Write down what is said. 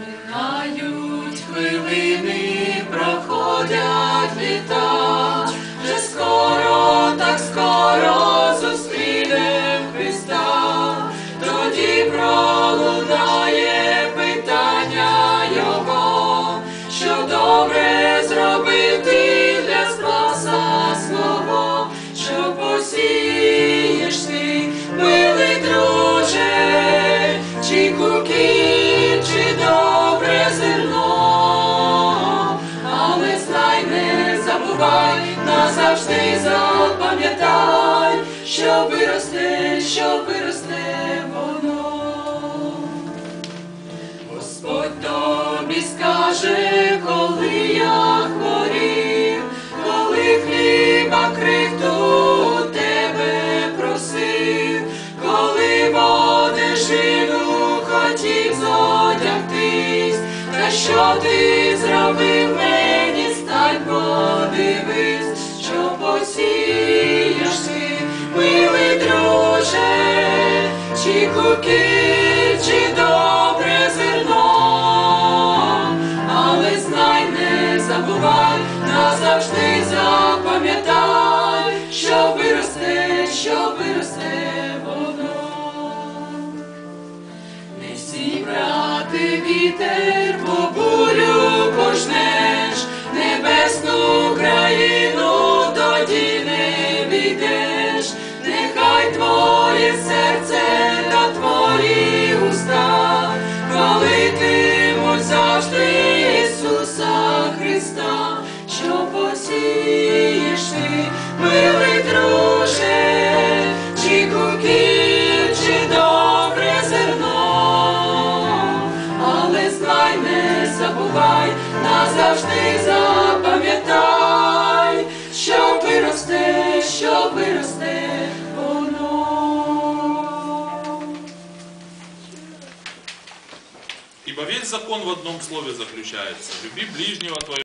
Минають хвилини, не назавжди запам'ятай, що виросте, що виросте воно. Господь тобі скаже, коли я хворів, коли хліба крихту тебе просив, коли води жину хотів зодягтись, та що ти куки, чи добре зерно, але знай, не забувай, назавжди запам'ятай, що виросте, що виросте воно. Не зібрати вітер, Христа, що посієш ти, милий друже, чи куків, чи добре зерно, але знай, не забувай, назавжди запам'ятай, що виросте, що виросте. Ибо весь закон в одном слове заключается. Люби ближнего твоего